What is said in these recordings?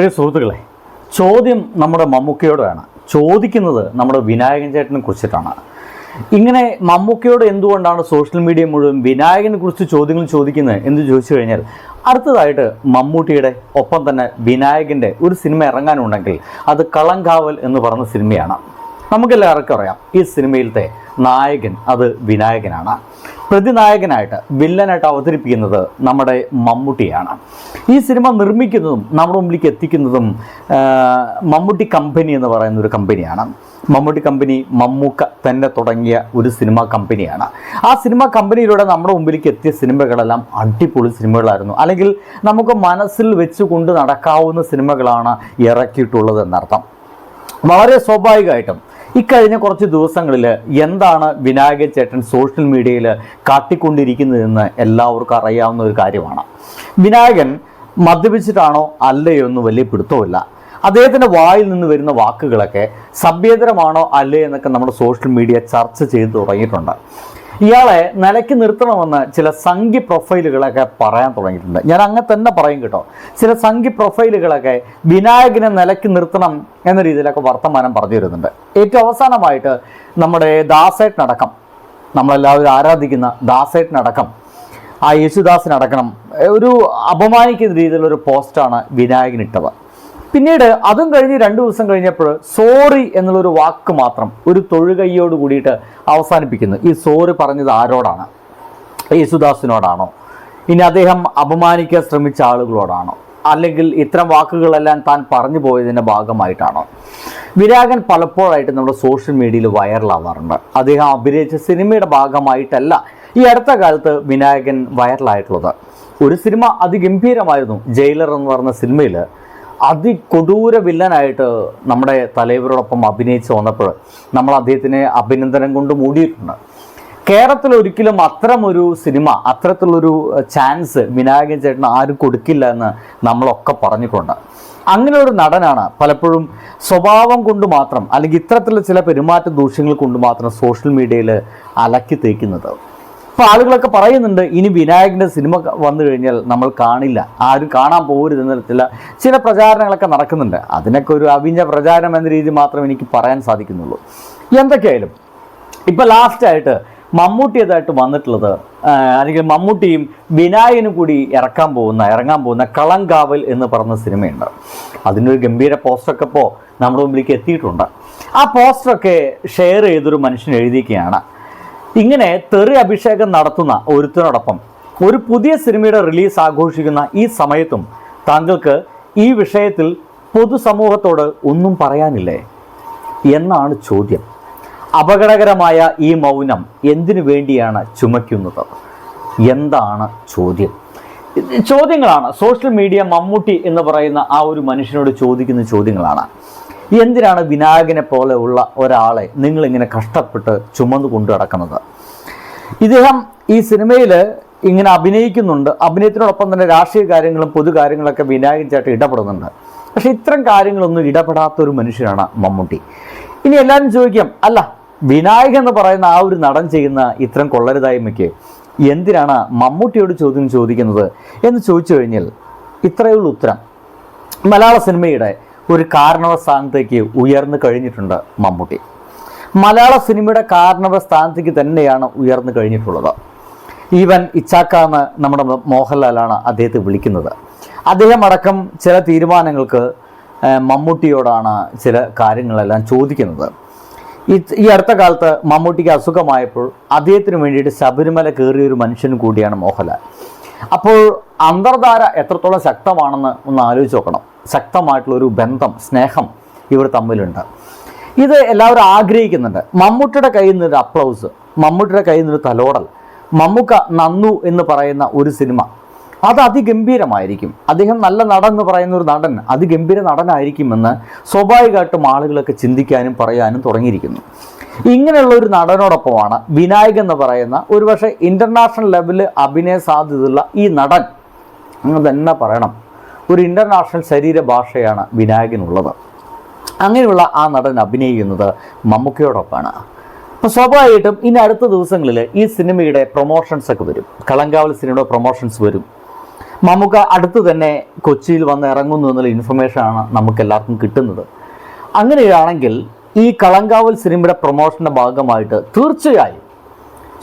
പ്രിയ സുഹൃത്തുക്കളെ ചോദ്യം നമ്മുടെ മമ്മൂക്കയോടാണ്. ചോദിക്കുന്നത് നമ്മുടെ വിനായകൻ ചേട്ടനെ കുറിച്ചിട്ടാണ്. ഇങ്ങനെ മമ്മൂക്കയോട് എന്തുകൊണ്ടാണ് സോഷ്യൽ മീഡിയ മുഴുവൻ വിനായകനെ കുറിച്ച് ചോദ്യങ്ങൾ ചോദിക്കുന്നത് എന്ന് ചോദിച്ചു കഴിഞ്ഞാൽ അടുത്തതായിട്ട് മമ്മൂട്ടിയുടെ ഒപ്പം തന്നെ വിനായകന്റെ ഒരു സിനിമ ഇറങ്ങാനുണ്ടെങ്കിൽ അത് കളങ്കാവൽ എന്ന് പറഞ്ഞ സിനിമയാണ്. നമുക്കെല്ലാവർക്കും അറിയാം ഈ സിനിമയിലത്തെ നായകൻ അത് വിനായകനാണ്. പ്രതിനായകനായിട്ട് വില്ലനായിട്ട് അവതരിപ്പിക്കുന്നത് നമ്മുടെ മമ്മൂട്ടിയാണ്. ഈ സിനിമ നിർമ്മിക്കുന്നതും നമ്മുടെ മുമ്പിലേക്ക് എത്തിക്കുന്നതും മമ്മൂട്ടി കമ്പനി എന്ന് പറയുന്ന ഒരു കമ്പനിയാണ്. മമ്മൂട്ടി കമ്പനി മമ്മൂക്ക തന്നെ തുടങ്ങിയ ഒരു സിനിമാ കമ്പനിയാണ്. ആ സിനിമാ കമ്പനിയിലൂടെ നമ്മുടെ മുമ്പിലേക്ക് എത്തിയ സിനിമകളെല്ലാം അടിപൊളി സിനിമകളായിരുന്നു. അല്ലെങ്കിൽ നമുക്ക് മനസ്സിൽ വെച്ചുകൊണ്ട് നടക്കാവുന്ന സിനിമകളാണ് ഇറക്കിയിട്ടുള്ളത് എന്നർത്ഥം. വളരെ സ്വാഭാവികമായിട്ടും ഇക്കഴിഞ്ഞ കുറച്ച് ദിവസങ്ങളിൽ എന്താണ് വിനായക ചേട്ടൻ സോഷ്യൽ മീഡിയയിൽ കാട്ടിക്കൊണ്ടിരിക്കുന്നതെന്ന് എല്ലാവർക്കും അറിയാവുന്ന ഒരു കാര്യമാണ്. വിനായകൻ മദ്യപിച്ചിട്ടാണോ അല്ലയോ എന്ന് വലിയ പിടുത്തമില്ല അദ്ദേഹത്തിന്റെ വായിൽ നിന്ന് വരുന്ന വാക്കുകളൊക്കെ സഭ്യേതരമാണോ അല്ലേ എന്നൊക്കെ നമ്മുടെ സോഷ്യൽ മീഡിയ ചർച്ച ചെയ്ത് തുടങ്ങിയിട്ടുണ്ട്. ഇയാളെ നിലയ്ക്ക് നിർത്തണമെന്ന് ചില സംഖ്യ പ്രൊഫൈലുകളൊക്കെ പറയാൻ തുടങ്ങിയിട്ടുണ്ട്. ഞാൻ അങ്ങനെ തന്നെ പറയും കേട്ടോ. ചില സംഖ്യ പ്രൊഫൈലുകളൊക്കെ വിനായകനെ നിലയ്ക്ക് നിർത്തണം എന്ന രീതിയിലൊക്കെ വർത്തമാനം പറഞ്ഞു വരുന്നുണ്ട് ഏറ്റവും അവസാനമായിട്ട് നമ്മുടെ ദാസേട്ടനടക്കം നമ്മളെല്ലാവരും ആരാധിക്കുന്ന ദാസേട്ടനടക്കം ആ യേശുദാസിനടക്കണം ഒരു അപമാനിക്കുന്ന രീതിയിലുള്ള ഒരു പോസ്റ്റാണ് വിനായകൻ ഇട്ടത് പിന്നീട് അതും കഴിഞ്ഞ് രണ്ടു ദിവസം കഴിഞ്ഞപ്പോൾ സോറി എന്നുള്ളൊരു വാക്ക് മാത്രം ഒരു തൊഴുകൈയോട് കൂടിയിട്ട് അവസാനിപ്പിക്കുന്നു. ഈ സോറി പറഞ്ഞത് ആരോടാണ്? യേശുദാസിനോടാണോ? ഇനി അദ്ദേഹം അപമാനിക്കാൻ ശ്രമിച്ച ആളുകളോടാണോ? അല്ലെങ്കിൽ ഇത്തരം വാക്കുകളെല്ലാം താൻ പറഞ്ഞു പോയതിന്റെ ഭാഗമായിട്ടാണോ? വിരാഗൻ പലപ്പോഴായിട്ട് നമ്മുടെ സോഷ്യൽ മീഡിയയിൽ വൈറലാവാറുണ്ട്. അദ്ദേഹം അഭിനയിച്ച സിനിമയുടെ ഭാഗമായിട്ടല്ല ഈ അടുത്ത കാലത്ത് വിനായകൻ വൈറലായിട്ടുള്ളത്. ഒരു സിനിമ അതിഗംഭീരമായിരുന്നു. ജയിലർ എന്ന് പറഞ്ഞ സിനിമയിൽ അതികൊടൂര വില്ലനായിട്ട് നമ്മുടെ തലൈവരോടൊപ്പം അഭിനയിച്ച് വന്നപ്പോൾ നമ്മൾ അദ്ദേഹത്തിനെ അഭിനന്ദനം കൊണ്ട് മൂടിയിട്ടുണ്ട്. കേരളത്തിൽ ഒരിക്കലും അത്തരമൊരു സിനിമ അത്തരത്തിലുള്ളൊരു ചാൻസ് വിനായകൻ ചേട്ടൻ ആരും കൊടുക്കില്ല എന്ന് നമ്മളൊക്കെ പറഞ്ഞിട്ടുണ്ട്. അങ്ങനെ ഒരു നടനാണ് പലപ്പോഴും സ്വഭാവം കൊണ്ട് മാത്രം അല്ലെങ്കിൽ ഇത്തരത്തിലുള്ള ചില പെരുമാറ്റ ദൂഷ്യങ്ങൾ കൊണ്ട് മാത്രം സോഷ്യൽ മീഡിയയിൽ അലക്കി തേക്കുന്നത്. അപ്പോൾ ആളുകളൊക്കെ പറയുന്നുണ്ട് ഇനി വിനായകന്റെ സിനിമ വന്നു കഴിഞ്ഞാൽ നമ്മൾ കാണില്ല ആരും കാണാൻ പോകരുത് എന്ന തരത്തിലുള്ള ചില പ്രചാരണങ്ങളൊക്കെ നടക്കുന്നുണ്ട്. അതിനൊക്കെ ഒരു അവിഞ്ഞ പ്രചാരണം എന്ന രീതി മാത്രം എനിക്ക് പറയാൻ സാധിക്കുന്നുള്ളൂ. എന്തൊക്കെയായാലും ഇപ്പൊ ലാസ്റ്റായിട്ട് മമ്മൂട്ടിയതായിട്ട് വന്നിട്ടുള്ളത് ആ, അല്ലെങ്കിൽ മമ്മൂട്ടിയും വിനായകനും കൂടി ഇറക്കാൻ പോകുന്ന ഇറങ്ങാൻ പോകുന്ന കളങ്കാവൽ എന്ന് പറഞ്ഞ സിനിമയുണ്ട്. അതിനൊരു ഗംഭീര പോസ്റ്ററൊക്കെ ഇപ്പോൾ നമ്മുടെ മുമ്പിലേക്ക് എത്തിയിട്ടുണ്ട്. ആ പോസ്റ്ററൊക്കെ ഷെയർ ചെയ്തൊരു മനുഷ്യൻ എഴുതിയിരിക്കുകയാണ്. ഇങ്ങനെ തെറി അഭിഷേകം നടത്തുന്ന ഒരുത്തിനോടൊപ്പം ഒരു പുതിയ സിനിമയുടെ റിലീസ് ആഘോഷിക്കുന്ന ഈ സമയത്തും താങ്കൾക്ക് ഈ വിഷയത്തിൽ പൊതുസമൂഹത്തോട് ഒന്നും പറയാനില്ലേ? എന്നാണ് ചോദ്യം. അപകടകരമായ ഈ മൗനം എന്തിനു വേണ്ടിയാണ് ചുമയ്ക്കുന്നത്? എന്താണ് ചോദ്യം? ചോദ്യങ്ങളാണ്. സോഷ്യൽ മീഡിയ മമ്മൂട്ടി എന്ന് പറയുന്ന ആ ഒരു മനുഷ്യനോട് ചോദിക്കുന്ന ചോദ്യങ്ങളാണ്. എന്തിനാണ് വിനായകനെ പോലെ ഉള്ള ഒരാളെ നിങ്ങളിങ്ങനെ കഷ്ടപ്പെട്ട് ചുമന്നു കൊണ്ടു നടക്കുന്നത്? ഇദ്ദേഹം ഈ സിനിമയിൽ ഇങ്ങനെ അഭിനയിക്കുന്നുണ്ട്. അഭിനയത്തിനോടൊപ്പം തന്നെ രാഷ്ട്രീയ കാര്യങ്ങളും പൊതു കാര്യങ്ങളൊക്കെ വിനായകൻ ചേട്ടൻ ഇടപെടുന്നുണ്ട്. പക്ഷേ ഇത്തരം കാര്യങ്ങളൊന്നും ഇടപെടാത്ത ഒരു മനുഷ്യനാണ് മമ്മൂട്ടി. ഇനി എല്ലാവരും ചോദിക്കാം അല്ല വിനായകൻ എന്ന് പറയുന്ന ആ ഒരു നടൻ ചെയ്യുന്ന ഇത്തരം കൊള്ളരുതായ്മയ്ക്ക് എന്തിനാണ് മമ്മൂട്ടിയോട് ചോദ്യം ചോദിക്കുന്നത് എന്ന് ചോദിച്ചു കഴിഞ്ഞാൽ ഇത്രയുള്ള ഉത്തരം. മലയാള സിനിമയുടെ ഒരു കാരണവ സ്ഥാനത്തേക്ക് ഉയർന്നു കഴിഞ്ഞിട്ടുണ്ട് മമ്മൂട്ടി. മലയാള സിനിമയുടെ കാരണവ സ്ഥാനത്തേക്ക് തന്നെയാണ് ഉയർന്നു കഴിഞ്ഞിട്ടുള്ളത്. ഈവൻ ഇച്ചാക്ക എന്ന് നമ്മുടെ മോഹൻലാലാണ് അദ്ദേഹത്തെ വിളിക്കുന്നത്. അദ്ദേഹം അടക്കം ചില തീരുമാനങ്ങൾക്ക് മമ്മൂട്ടിയോടാണ് ചില കാര്യങ്ങളെല്ലാം ചോദിക്കുന്നത്. ഈ അടുത്ത കാലത്ത് മമ്മൂട്ടിക്ക് അസുഖമായപ്പോൾ അദ്ദേഹത്തിന് വേണ്ടിയിട്ട് ശബരിമല കയറിയ ഒരു മനുഷ്യൻ കൂടിയാണ് മോഹൻലാൽ. അപ്പോൾ അന്തർധാര എത്രത്തോളം ശക്തമാണെന്ന് ഒന്ന് ആലോചിച്ച് നോക്കണം. ശക്തമായിട്ടുള്ള ഒരു ബന്ധം സ്നേഹം ഇവർ തമ്മിലുണ്ട്. ഇത് എല്ലാവരും ആഗ്രഹിക്കുന്നുണ്ട്. മമ്മൂട്ടിയുടെ കയ്യിൽ നിന്നൊരു അപ്ലൗസ് മമ്മൂട്ടിയുടെ കയ്യിൽ നിന്നൊരു തലോടൽ മമ്മൂക്ക നന്നു എന്ന് പറയുന്ന ഒരു സിനിമ അത് അതിഗംഭീരമായിരിക്കും. അദ്ദേഹം നല്ല നടൻ എന്ന് പറയുന്ന ഒരു നടൻ അതിഗംഭീര നടനായിരിക്കുമെന്ന് സ്വാഭാവികമായിട്ടും ആളുകളൊക്കെ ചിന്തിക്കാനും പറയാനും തുടങ്ങിയിരിക്കുന്നു. ഇങ്ങനെയുള്ള ഒരു നടനോടൊപ്പമാണ് വിനായകൻ എന്ന് പറയുന്ന ഒരുപക്ഷെ ഇന്റർനാഷണൽ ലെവലിൽ അഭിനയ സാധ്യതയുള്ള ഈ നടൻ. അങ്ങനെ തന്നെ പറയണം. ഒരു ഇന്റർനാഷണൽ ശരീരഭാഷയാണ് വിനായകനുള്ളത്. അങ്ങനെയുള്ള ആ നടൻ അഭിനയിക്കുന്നത് മമ്മൂക്കയോടൊപ്പമാണ്. അപ്പോൾ സ്വാഭാവികമായിട്ടും ഇനി അടുത്ത ദിവസങ്ങളിൽ ഈ സിനിമയുടെ പ്രൊമോഷൻസ് ഒക്കെ വരും. കളങ്കാവൽ സിനിമയുടെ പ്രൊമോഷൻസ് വരും. മമ്മൂക്ക അടുത്ത് തന്നെ കൊച്ചിയിൽ വന്ന് ഇറങ്ങുന്നു എന്നുള്ള ഇൻഫർമേഷനാണ് നമുക്ക് എല്ലാവർക്കും കിട്ടുന്നത്. അങ്ങനെയാണെങ്കിൽ ഈ കളങ്കാവൽ സിനിമയുടെ പ്രൊമോഷന്റെ ഭാഗമായിട്ട് തീർച്ചയായും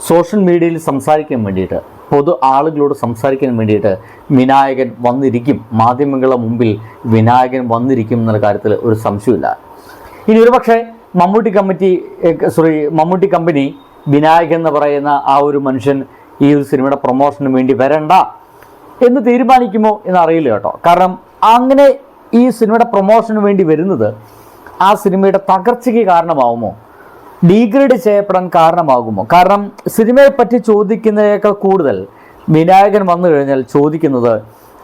സോഷ്യൽ മീഡിയയിൽ സംസാരിക്കാൻ വേണ്ടിയിട്ട് പൊതു ആളുകളോട് സംസാരിക്കാൻ വേണ്ടിയിട്ട് വിനായകൻ വന്നിരിക്കും. മാധ്യമങ്ങളുടെ മുമ്പിൽ വിനായകൻ വന്നിരിക്കും എന്നുള്ള കാര്യത്തിൽ ഒരു സംശയമില്ല ഇനി ഒരു പക്ഷേ Mammootty committee sorry Mammootty company Vinayakan എന്ന് പറയുന്ന ആ ഒരു മനുഷ്യൻ ഈ ഒരു സിനിമയുടെ പ്രൊമോഷന് വേണ്ടി വരണ്ട എന്ന് തീരുമാനിക്കുമോ എന്ന് അറിയില്ല കേട്ടോ. കാരണം അങ്ങനെ ഈ സിനിമയുടെ പ്രൊമോഷന് വേണ്ടി വരുന്നത് ആ സിനിമയുടെ തകർച്ചയ്ക്ക് കാരണമാവുമോ? ഡീഗ്രേഡ് ചെയ്യപ്പെടാൻ കാരണമാകുമോ? കാരണം സിനിമയെ പറ്റി ചോദിക്കുന്നതിനേക്കാൾ കൂടുതൽ വിനായകൻ വന്നു കഴിഞ്ഞാൽ ചോദിക്കുന്നത്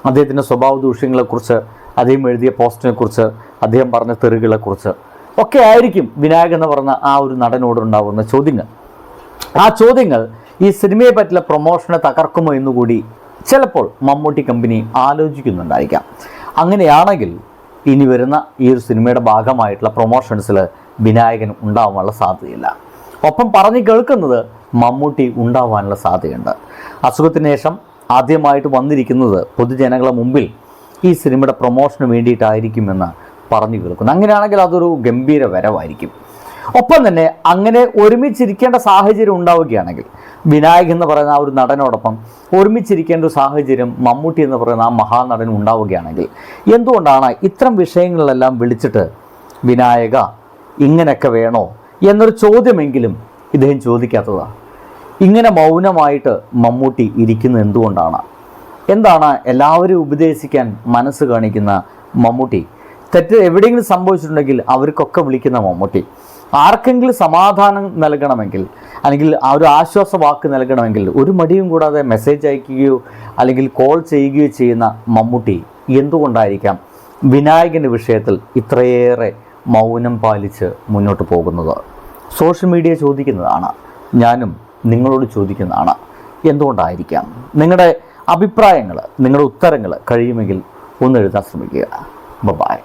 അദ്ദേഹത്തിന്റെ സ്വഭാവ ദൂഷ്യങ്ങളെക്കുറിച്ച് അദ്ദേഹം എഴുതിയ പോസ്റ്റിനെ കുറിച്ച് അദ്ദേഹം പറഞ്ഞ തെറികളെക്കുറിച്ച് ഒക്കെ ആയിരിക്കും വിനായകൻ എന്ന് പറഞ്ഞ ആ ഒരു നടനോടുണ്ടാകുന്ന ചോദ്യങ്ങൾ. ആ ചോദ്യങ്ങൾ ഈ സിനിമയെ പറ്റിയുള്ള പ്രൊമോഷനെ തകർക്കുമോ എന്നുകൂടി ചിലപ്പോൾ മമ്മൂട്ടി കമ്പനി ആലോചിക്കുന്നുണ്ടായിരിക്കാം. അങ്ങനെയാണെങ്കിൽ ഇനി വരുന്ന ഈ ഒരു സിനിമയുടെ ഭാഗമായിട്ടുള്ള പ്രൊമോഷൻസിൽ വിനായകൻ ഉണ്ടാവാനുള്ള സാധ്യതയില്ല. ഒപ്പം പറഞ്ഞു കേൾക്കുന്നത് മമ്മൂട്ടി ഉണ്ടാവാനുള്ള സാധ്യതയുണ്ട്. അസുഖത്തിന് ശേഷം ആദ്യമായിട്ട് വന്നിരിക്കുന്നത് പൊതുജനങ്ങളുടെ മുമ്പിൽ ഈ സിനിമയുടെ പ്രൊമോഷന് വേണ്ടിയിട്ടായിരിക്കുമെന്ന് പറഞ്ഞു കേൾക്കുന്നു. അങ്ങനെയാണെങ്കിൽ അതൊരു ഗംഭീര വരവായിരിക്കും. ഒപ്പം തന്നെ അങ്ങനെ ഒരുമിച്ചിരിക്കേണ്ട സാഹചര്യം ഉണ്ടാവുകയാണെങ്കിൽ വിനായക് എന്ന് പറയുന്ന ആ ഒരു നടനോടൊപ്പം ഒരുമിച്ചിരിക്കേണ്ട ഒരു സാഹചര്യം മമ്മൂട്ടി എന്ന് പറയുന്ന ആ മഹാനടൻ ഉണ്ടാവുകയാണെങ്കിൽ എന്തുകൊണ്ടാണ് ഇത്തരം വിഷയങ്ങളിലെല്ലാം വിളിച്ചിട്ട് വിനായക ഇങ്ങനെയൊക്കെ വേണോ എന്നൊരു ചോദ്യമെങ്കിലും ഇദ്ദേഹം ചോദിക്കാത്തതാണ് ഇങ്ങനെ മൗനമായിട്ട് മമ്മൂട്ടി ഇരിക്കുന്ന എന്തുകൊണ്ടാണ്? എന്താണ് എല്ലാവരും ഉപദേശിക്കാൻ മനസ്സ് കാണിക്കുന്ന മമ്മൂട്ടി? തെറ്റ് എവിടെയെങ്കിലും സംഭവിച്ചിട്ടുണ്ടെങ്കിൽ അവർക്കൊക്കെ വിളിക്കുന്ന മമ്മൂട്ടി. ആർക്കെങ്കിലും സമാധാനം നൽകണമെങ്കിൽ അല്ലെങ്കിൽ ആ ഒരു ആശ്വാസ വാക്ക് നൽകണമെങ്കിൽ ഒരു മടിയും കൂടാതെ മെസ്സേജ് അയക്കുകയോ അല്ലെങ്കിൽ കോൾ ചെയ്യുകയോ ചെയ്യുന്ന മമ്മൂട്ടി എന്തുകൊണ്ടായിരിക്കാം വിനായകന്റെ വിഷയത്തിൽ ഇത്രയേറെ മൗനം പാലിച്ച് മുന്നോട്ട് പോകുന്നത്. സോഷ്യൽ മീഡിയ ചോദിക്കുന്നതാണ്. ഞാനും നിങ്ങളോട് ചോദിക്കുന്നതാണ്. എന്തുകൊണ്ടായിരിക്കാം? നിങ്ങളുടെ അഭിപ്രായങ്ങൾ നിങ്ങളുടെ ഉത്തരങ്ങൾ കഴിയുമെങ്കിൽ ഒന്ന് എഴുതാൻ ശ്രമിക്കുക. ബൈ